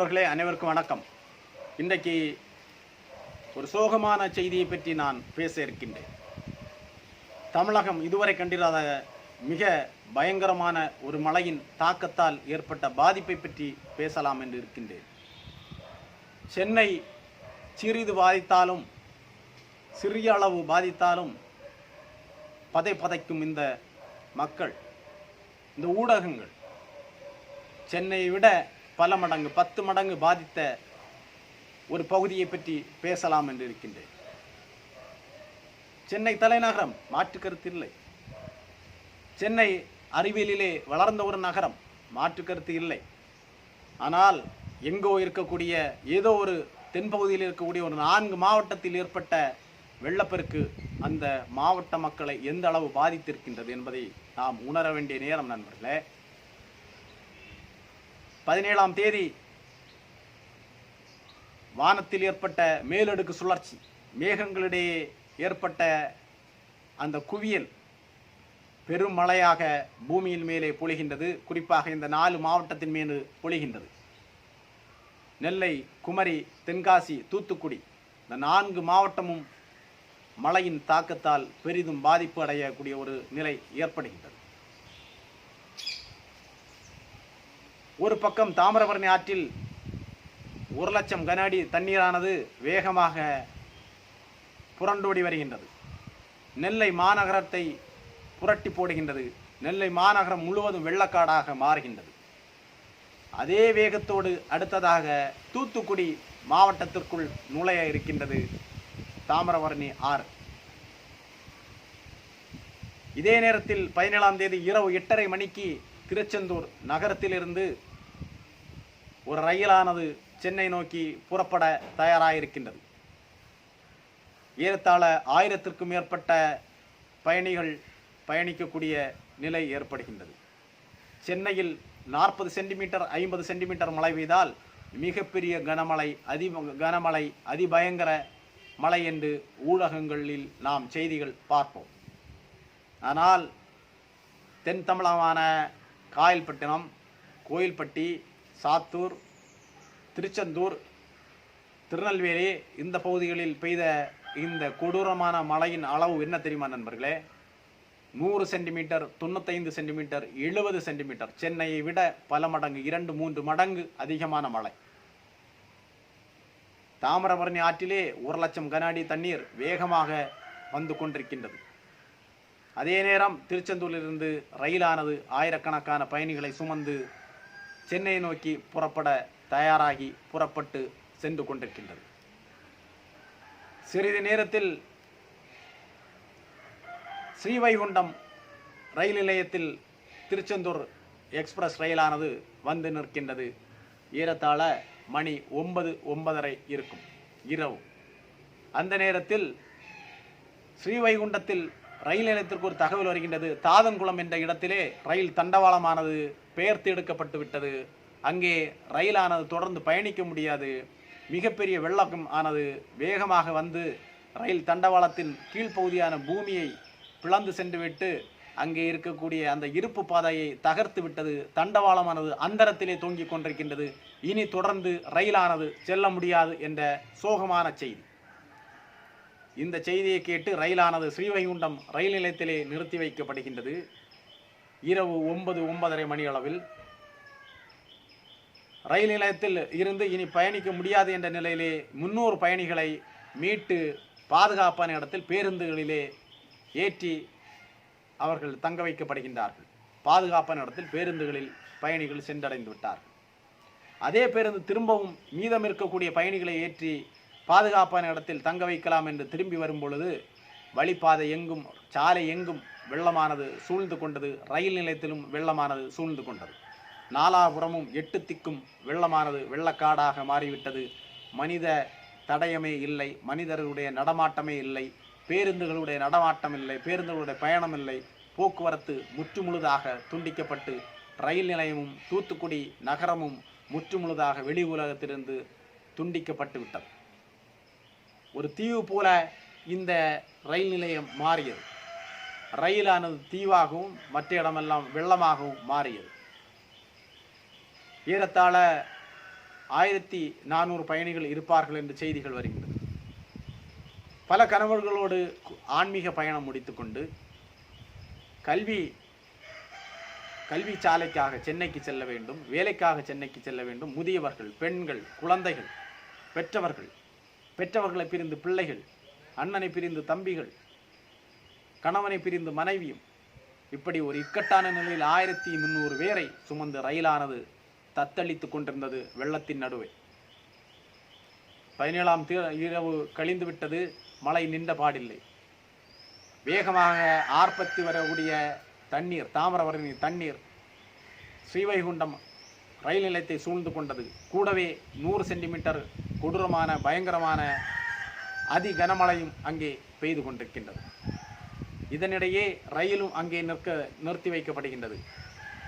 நண்பர்களே அனைவருக்கும் வணக்கம். இன்றைக்கு ஒரு சோகமான செய்தியை பற்றி நான் பேச இருக்கின்றேன். தமிழகம் இதுவரை கண்டிராத மிக பயங்கரமான ஒரு மழையின் தாக்கத்தால் ஏற்பட்ட பாதிப்பை பற்றி பேசலாம் என்று இருக்கின்றேன். சென்னை சிறிது பாதித்தாலும் சிறிய அளவு பாதித்தாலும் பதை பதைக்கும் இந்த மக்கள் இந்த ஊடகங்கள் சென்னையை விட பல மடங்கு பத்து மடங்கு பாதித்த ஒரு பகுதியை பற்றி பேசலாம் என்று இருக்கின்றேன். சென்னை தலைநகரம் மாற்று கருத்து இல்லை. சென்னை அறிவியலிலே வளர்ந்த ஒரு நகரம் மாற்று கருத்து இல்லை. ஆனால் எங்கோ இருக்கக்கூடிய ஏதோ ஒரு தென்பகுதியில் இருக்கக்கூடிய ஒரு நான்கு மாவட்டத்தில் ஏற்பட்ட வெள்ளப்பெருக்கு அந்த மாவட்ட மக்களை எந்த அளவு பாதித்திருக்கின்றது என்பதை நாம் உணர வேண்டிய நேரம் நண்பர்களே. பதினேழாம் தேதி வானத்தில் ஏற்பட்ட மேலடுக்கு சுழற்சி மேகங்களிடையே ஏற்பட்ட அந்த குவியல் பெரும் மழையாக பூமியின் மேலே பொழிகின்றது. குறிப்பாக இந்த நாலு மாவட்டத்தின் மேலு பொழிகின்றது. நெல்லை குமரி தென்காசி தூத்துக்குடி இந்த நான்கு மாவட்டமும் மழையின் தாக்கத்தால் பெரிதும் பாதிப்பு அடையக்கூடிய ஒரு நிலை ஏற்படுகின்றது. ஒரு பக்கம் தாமிரபரணி ஆற்றில் ஒரு லட்சம் கன அடி தண்ணீரானது வேகமாக புரண்டோடி வருகின்றது. நெல்லை மாநகரத்தை புரட்டி போடுகின்றது. நெல்லை மாநகரம் முழுவதும் வெள்ளக்காடாக மாறுகின்றது. அதே வேகத்தோடு அடுத்ததாக தூத்துக்குடி மாவட்டத்திற்குள் நுழைய இருக்கின்றது தாமிரபரணி ஆறு. இதே நேரத்தில் பதினேழாம் தேதி இரவு எட்டரை மணிக்கு திருச்செந்தூர் நகரத்திலிருந்து ஒரு ரயிலானது சென்னை நோக்கி புறப்பட தயாராயிருக்கின்றது. ஏறத்தாழ ஆயிரத்திற்கும் மேற்பட்ட பயணிகள் பயணிக்கக்கூடிய நிலை ஏற்படுகின்றது. சென்னையில் நாற்பது சென்டிமீட்டர் ஐம்பது சென்டிமீட்டர் மழை பெய்தால் மிகப்பெரிய கனமழை அதி கனமழை அதிபயங்கர மழை என்று ஊடகங்களில் நாம் செய்திகள் பார்ப்போம். ஆனால் தென் தமிழகமான காயல்பட்டினம் கோயில்பட்டி சாத்தூர் திருச்செந்தூர் திருநெல்வேலி இந்த பகுதிகளில் பெய்த இந்த கொடூரமான மழையின் அளவு என்ன தெரியுமா நண்பர்களே? நூறு சென்டிமீட்டர் தொண்ணூத்தைந்து சென்டிமீட்டர் எழுபது சென்டிமீட்டர். சென்னையை விட பல மடங்கு இரண்டு மூன்று மடங்கு அதிகமான மழை. தாமிரபரணி ஆற்றிலே ஒரு லட்சம் கன அடி தண்ணீர் வேகமாக வந்து கொண்டிருக்கின்றது. அதே நேரம் திருச்செந்தூரிலிருந்து ரயிலானது ஆயிரக்கணக்கான பயணிகளை சுமந்து சென்னையை நோக்கி புறப்பட தயாராகி புறப்பட்டு சென்று கொண்டிருக்கின்றது. சிறிது நேரத்தில் ஸ்ரீவைகுண்டம் ரயில் நிலையத்தில் திருச்செந்தூர் எக்ஸ்பிரஸ் ரயிலானது வந்து நிற்கின்றது. ஏறத்தாழ மணி ஒன்பது ஒன்பதரை இருக்கும் இரவு. அந்த நேரத்தில் ஸ்ரீவைகுண்டத்தில் ரயில் நிலையத்திற்கு ஒரு தகவல் வருகின்றது. தாதன்குளம் என்ற இடத்திலே ரயில் தண்டவாளமானது பெயர்த்து எடுக்கப்பட்டு விட்டது. அங்கே ரயிலானது தொடர்ந்து பயணிக்க முடியாது. மிகப்பெரிய வெள்ளம் ஆனது வேகமாக வந்து ரயில் தண்டவாளத்தின் கீழ்ப்பகுதியான பூமியை பிளந்து சென்றுவிட்டு அங்கே இருக்கக்கூடிய அந்த இருப்பு பாதையை தகர்த்து விட்டது. தண்டவாளமானது அந்தரத்திலே தொங்கிக் கொண்டிருக்கின்றது. இனி தொடர்ந்து ரயிலானது செல்ல முடியாது என்ற சோகமான செய்தி. இந்த செய்தியை கேட்டு ரயிலானது ஸ்ரீவைகுண்டம் ரயில் நிலையத்திலே நிறுத்தி வைக்கப்படுகின்றது. இரவு ஒன்பது ஒன்பதரை மணி அளவில். ரயில் நிலையத்தில் இருந்து இனி பயணிக்க முடியாது என்ற நிலையிலே முன்னூறு பயணிகளை மீட்டு பாதுகாப்பான இடத்தில் பேருந்துகளிலே ஏற்றி அவர்கள் தங்க வைக்கப்படுகின்றார்கள். பாதுகாப்பான இடத்தில் பேருந்துகளில் பயணிகள் சென்றடைந்து விட்டார்கள். அதே பேருந்து திரும்பவும் மீதம் இருக்கக்கூடிய பயணிகளை ஏற்றி பாதுகாப்பான இடத்தில் தங்க வைக்கலாம் என்று திரும்பி வரும் பொழுது வழிப்பாதை எங்கும் சாலை எங்கும் வெள்ளமானது சூழ்ந்து கொண்டது. ரயில் நிலையத்திலும் வெள்ளமானது சூழ்ந்து கொண்டது. நாலாபுறமும் எட்டு திக்கும் வெள்ளமானது வெள்ளக்காடாக மாறிவிட்டது. மனித தடயமே இல்லை. மனிதர்களுடைய நடமாட்டமே இல்லை. பேருந்துகளுடைய நடமாட்டம் இல்லை. பேருந்துகளுடைய பயணம் இல்லை. போக்குவரத்து முற்றுமுழுதாக துண்டிக்கப்பட்டு ரயில் நிலையமும் தூத்துக்குடி நகரமும் முற்றுமுழுதாக வெளி உலகத்திலிருந்து துண்டிக்கப்பட்டு விட்டது. ஒரு தீவு போல இந்த ரயில் நிலையம் மாறியது. ரயிலானது தீவாகவும் மற்ற இடமெல்லாம் வெள்ளமாகவும் மாறியது. ஏறத்தாழ ஆயிரத்தி நானூறு பயணிகள் இருப்பார்கள் என்று செய்திகள் வருகின்றது பல கணவர்களோடு ஆன்மீக பயணம் முடித்துக்கொண்டு கல்வி கல்வி சாலைக்காக சென்னைக்கு செல்ல வேண்டும் வேலைக்காக சென்னைக்கு செல்ல வேண்டும் முதியவர்கள் பெண்கள் குழந்தைகள் பெற்றவர்கள் பெற்றவர்களை பிரிந்து பிள்ளைகள் அண்ணனை பிரிந்து தம்பிகள் கணவனை பிரிந்து மனைவியும் இப்படி ஒரு இக்கட்டான நிலையில் ஆயிரத்தி முந்நூறு பேரை சுமந்து ரயிலானது தத்தளித்துக் கொண்டிருந்தது வெள்ளத்தின் நடுவே. பதினேழாம் தீ இரவு கழிந்துவிட்டது மழை நின்ற பாடில்லை. வேகமாக ஆர்ப்பத்தி வரக்கூடிய தண்ணீர் தாமிரபரணி தண்ணீர் ஸ்ரீவைகுண்டம் ரயில் நிலையத்தை சூழ்ந்து கொண்டது. கூடவே நூறு சென்டிமீட்டர் கொடூரமான பயங்கரமான அதி கனமழையும் அங்கே பெய்து கொண்டிருக்கின்றது. இதனிடையே ரயிலும் அங்கே நிற்க நிறுத்தி வைக்கப்படுகின்றது.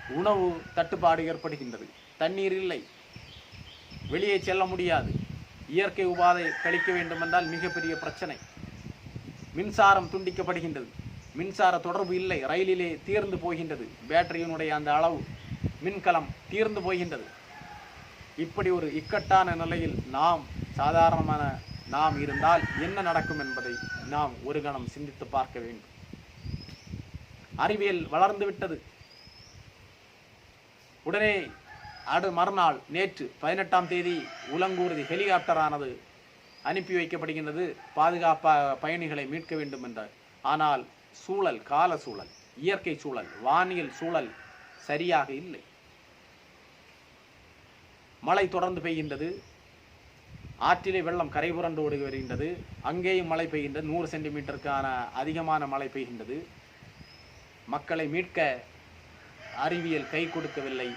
உணவு தட்டுப்பாடு ஏற்படுகின்றது. தண்ணீர் இல்லை. வெளியே செல்ல முடியாது. இயற்கை உபாதை கழிக்க வேண்டுமென்றால் மிகப்பெரிய பிரச்சனை. மின்சாரம் துண்டிக்கப்படுகின்றது. மின்சார தொடர்பு இல்லை. ரயிலிலே தீர்ந்து போகின்றது. பேட்டரியினுடைய அந்த அளவு மின்கலம் தீர்ந்து போகின்றது. இப்படி ஒரு இக்கட்டான நிலையில் நாம் சாதாரணமான நாம் இருந்தால் என்ன நடக்கும் என்பதை நாம் ஒரு கணம் சிந்தித்து பார்க்க வேண்டும். அறிவியல் வளர்ந்து விட்டது. உடனே அடு மறுநாள் நேற்று பதினெட்டாம் தேதி உலங்கூறுதி ஹெலிகாப்டரானது அனுப்பி வைக்கப்படுகின்றது. பாதுகாப்பாக பயணிகளை மீட்க வேண்டும் என்ற. ஆனால் சூழல் கால சூழல் இயற்கை சூழல் வானியல் சூழல் சரியாக இல்லை. மழை தொடர்ந்து பெய்கின்றது. ஆற்றிலே வெள்ளம் கரை புரண்டு ஓடி வருகின்றது. அங்கேயும் மழை பெய்கின்றது. நூறு சென்டிமீட்டருக்கான அதிகமான மழை பெய்கின்றது. மக்களை மீட்க அறிவியல் கை கொடுக்கவில்லை.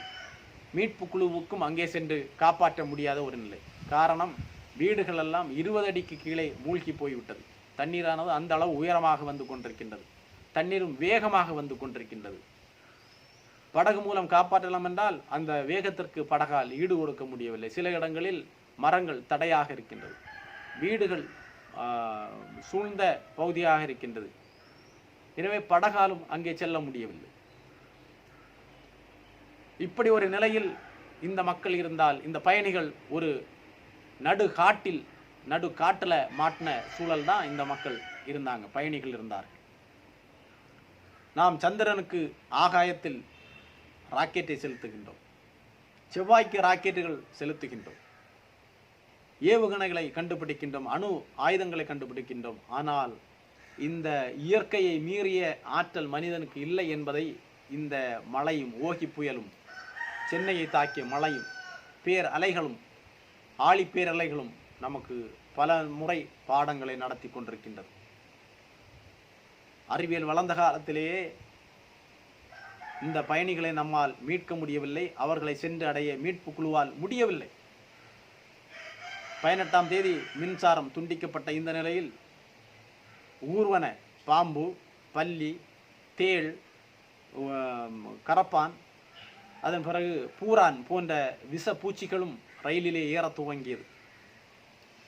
மீட்பு குழுவுக்கும் அங்கே சென்று காப்பாற்ற முடியாத ஒரு நிலை. காரணம் வீடுகளெல்லாம் இருபது அடிக்கு கீழே மூழ்கி போய்விட்டது. தண்ணீரானது அந்த அளவு உயரமாக வந்து கொண்டிருக்கின்றது. தண்ணீரும் வேகமாக வந்து கொண்டிருக்கின்றது. படகு மூலம் காப்பாற்றலாம் என்றால் அந்த வேகத்திற்கு படகால் ஈடு கொடுக்க முடியவில்லை. சில இடங்களில் மரங்கள் தடையாக இருக்கின்றது. வீடுகள் ஆஹ், சூழ்ந்த பகுதியாக இருக்கின்றது. எனவே படகாலும் அங்கே செல்ல முடியவில்லை. இப்படி ஒரு நிலையில் இந்த மக்கள் இருந்தால் இந்த பயணிகள் ஒரு நடு காட்டில் நடு காட்டில் மாட்டின சூழல் தான் இந்த மக்கள் இருந்தாங்க பயணிகள் இருந்தார்கள். நாம் சந்திரனுக்கு ஆகாயத்தில் ராக்கெட்டை செலுத்துகின்றோம். செவ்வாய்க்கு ராக்கெட்டுகள் செலுத்துகின்றோம். ஏவுகணைகளை கண்டுபிடிக்கின்றோம். அணு ஆயுதங்களை கண்டுபிடிக்கின்றோம். ஆனால் இந்த இயற்கையை மீறிய ஆற்றல் மனிதனுக்கு இல்லை என்பதை இந்த மழையும் ஓகி புயலும் சென்னையை தாக்கிய மழையும் பேர் அலைகளும் ஆழி பேரலைகளும் நமக்கு பல முறை பாடங்களை நடத்தி கொண்டிருக்கின்றது அறிவியல் வளர்ந்த காலத்திலேயே இந்த பயணிகளை நம்மால் மீட்க முடியவில்லை. அவர்களை சென்று அடைய மீட்பு குழுவால் முடியவில்லை. பதினெட்டாம் தேதி மின்சாரம் துண்டிக்கப்பட்ட இந்த நிலையில் ஊர்வன பாம்பு பல்லி தேள் கரப்பான் அதன் பிறகு பூரான் போன்ற விஷ பூச்சிகளும் ரயிலிலே ஏறத் துவங்கியது.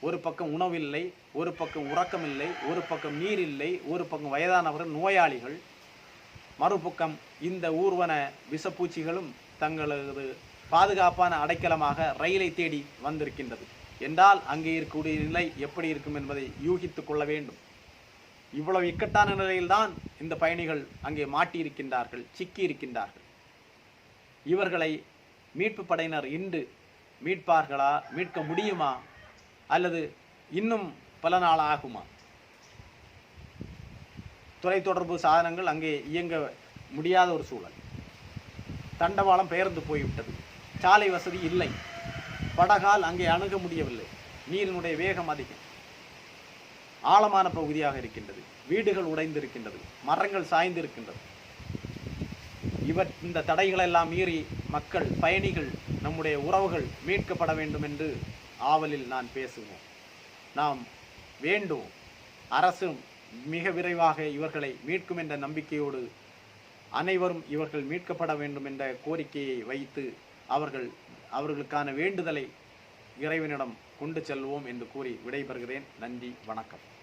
ஒரு பக்கம் உணவில்லை ஒரு பக்கம் உறக்கமில்லை ஒரு பக்கம் நீர் இல்லை ஒரு பக்கம் வயதானவர்கள் நோயாளிகள் மறுபக்கம் இந்த ஊர்வன விஷப்பூச்சிகளும் தங்களது பாதுகாப்பான அடைக்கலமாக ரயிலை தேடி வந்திருக்கின்றது. என்றால் அங்கே இருக்கக்கூடிய நிலை எப்படி இருக்கும் என்பதை யூகித்துக் கொள்ள வேண்டும். இவ்வளவு இக்கட்டான நிலையில்தான் இந்த பயணிகள் அங்கே மாட்டியிருக்கின்றார்கள் சிக்கி இருக்கின்றார்கள் இவர்களை மீட்பு படையினர் இன்று மீட்பார்களா மீட்க முடியுமா அல்லது இன்னும் பல நாள் ஆகுமா? தொலைத்தொடர்பு சாதனங்கள் அங்கே இயங்க முடியாத ஒரு சூழல். தண்டவாளம் பெயர்ந்து போய்விட்டது. சாலை வசதி இல்லை. படகால் அங்கே அணுக முடியவில்லை. நீரினுடைய வேகம் அதிகம். ஆழமான பகுதியாக இருக்கின்றது. வீடுகள் உடைந்திருக்கின்றது. மரங்கள் சாய்ந்திருக்கின்றது. இவர் இந்த தடைகளெல்லாம் மீறி மக்கள் பயணிகள் நம்முடைய உறவுகள் மீட்கப்பட வேண்டும் என்று ஆவலில் நான் பேசுவோம். நாம் வேண்டும் அரசும் மிக விரைவாக இவர்களை மீட்கும் என்ற நம்பிக்கையோடு அனைவரும் இவர்கள் மீட்கப்பட வேண்டும் என்ற கோரிக்கையை வைத்து அவர்கள் அவர்களுக்கான வேண்டுதலை இறைவனிடம் கொண்டு செல்வோம் என்று கூறி விடைபெறுகிறேன். நன்றி வணக்கம்.